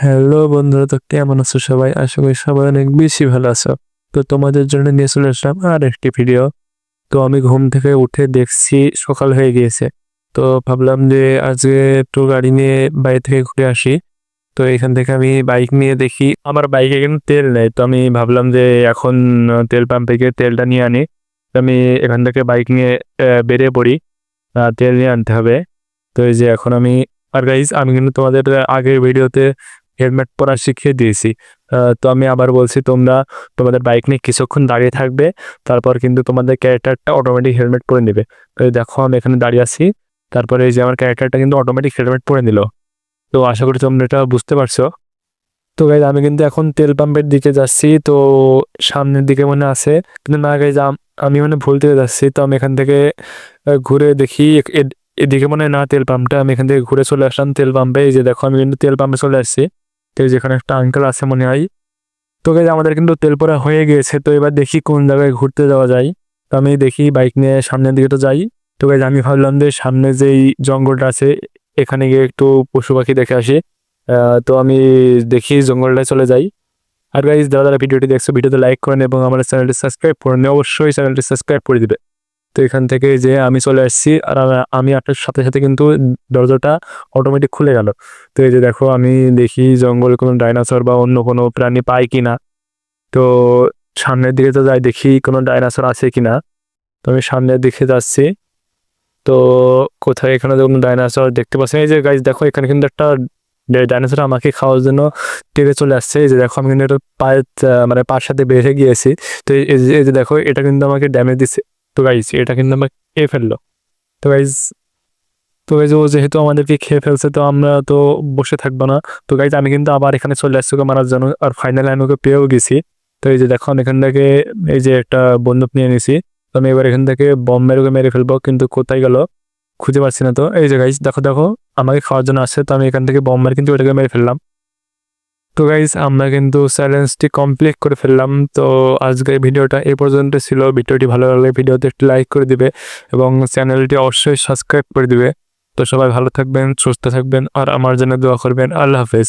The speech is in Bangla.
হ্যালো বন্ধুরা, তো কেমন আছো সবাই? আশা করি সবাই অনেক বেশি ভালো আছো। তো তোমাদের জন্য নিয়ে চলে আসলাম আর একটি ভিডিও তো আমি ঘুম থেকে উঠে দেখছি সকাল হয়ে গিয়েছে। তো ভাবলাম যে আজকে একটু গাড়ি নিয়ে বাড়ি থেকে ঘুরে আসি। তো এখান থেকে আমি বাইক নিয়ে দেখি। আমার বাইকে কিন্তু তেল নেই। তো আমি ভাবলাম যে এখন তেল পাম্প থেকে তেলটা নিয়ে আনি। তো আমি এখান থেকে বাইক নিয়ে বেরিয়ে পড়ি। তেল নিয়ে আনতে হবে। তো এই যে এখন আমি, আর গাইজ আমি কিন্তু তোমাদের আগের ভিডিওতে হেলমেট পরা শিখিয়ে দিয়েছি। তো আমি আবার বলছি, তোমরা তোমাদের বাইক নিয়ে কিছুক্ষণ দাঁড়িয়ে থাকবে, তারপর কিন্তু তোমাদের ক্যারেক্টারটা অটোমেটিক হেলমেট পরে নেবে। দেখো, আমি এখানে দাঁড়িয়ে আছি। তারপরে এই যে আমার ক্যারেক্টারটা কিন্তু অটোমেটিক হেলমেট পরে নিল। তো আশা করি তোমরা এটা বুঝতে পারছ। তো গাইজ আমি কিন্তু এখন তেল পাম্পের দিকে যাচ্ছি। তো সামনের দিকে মনে আছে, কিন্তু না গাইজ আমি মানে ভুল থেকে যাচ্ছি। তো আমি এখান থেকে ঘুরে দেখি এদিকে মনে হয় না তেল পাম্পটা, আমি এখান থেকে ঘুরে চলে আসলাম তেল পাম্পে। এই যে দেখো, আমি কিন্তু তেল পাম্পে চলে আসছি। এই যেখানে একটা আঙ্কেল আছে মনে হয়। তো গাইজ আমাদের কিন্তু তেল পরা হয়ে গিয়েছে তো এবার দেখি কোন জায়গায় ঘুরতে যাওয়া যায়। তো আমি দেখি বাইক নিয়ে সামনের দিকে তো যাই। তো গাইজ আমি ভাবলাম যে সামনে যেই জঙ্গলটা আছে, এখানে গিয়ে একটু পশু পাখি দেখে আসি। তো আমি দেখি জঙ্গলটায় চলে যাই। আর গাইজ দাদা ভিডিওটি দেখছ, ভিডিওতে লাইক করেন এবং আমার চ্যানেলটি সাবস্ক্রাইব করেন অবশ্যই চ্যানেলটি সাবস্ক্রাইব করে দিবে। তো এখান থেকে যে আমি চলে আসছি আর আমি আপনার সাথে সাথে কিন্তু দরজাটা অটোমেটিক খুলে গেল। তো এই যে দেখো আমি দেখি জঙ্গলে কোনো ডাইনোসর বা অন্য কোনো প্রাণী পাই কিনা। তো সামনের দিকে তো যাই দেখি কোনো ডাইনোসর আছে কিনা। তো আমি সামনের দিকে যাচ্ছি। তো কোথায় এখানে কোনো ডাইনোসর দেখতে পাচ্ছি এই যে গাইজ দেখো এখানে কিন্তু একটা ডাইনোসর আমাকে খাওয়ার জন্য টেকে চলে আসছে। এই যে দেখো আমি কিন্তু একটা পায়ের মানে পায়ের সাথে বেড়ে গিয়েছি। তো এই যে দেখো এটা কিন্তু আমাকে ড্যামেজ দিচ্ছে। তো গাইজ এটা কিন্তু আমাকে খেয়ে ফেলল। তো গাইজ তো গাইজ ও যেহেতু আমাদেরকে খেয়ে ফেলছে, তো আমরা তো বসে থাকব না। তো গাইজ আমি কিন্তু আবার এখানে চলে আসছি ওকে মারার জন্য, আর ফাইনালি আমি ওকে পেয়েও গেছি। তো এই যে দেখো, আমি এখান থেকে এই যে একটা বন্দুক নিয়ে নিছি তো আমি এবার এখান থেকে বম মেরে ওকে মেরে ফেলব, কিন্তু কোথায় গেল খুঁজে পাচ্ছি না তো। এই যে গাইজ দেখো দেখো, আমাকে খাওয়ার জন্য আসছে, তো আমি এখান থেকে বম মেরে কিন্তু ওটাকে মেরে ফেললাম। তো গাইজ আমরা কিন্তু চ্যালেঞ্জটি কমপ্লিট করে ফেললাম। তো আজকের ভিডিওটা এ পর্যন্ত ছিল। ভিডিওটি ভালো লাগলে ভিডিওতে একটু লাইক করে দিবে এবং চ্যানেলটি অবশ্যই সাবস্ক্রাইব করে দিবে। তো সবাই ভালো থাকবেন, সুস্থ থাকবেন আর আমার জন্য দোয়া করবেন। আল্লাহ হাফেজ।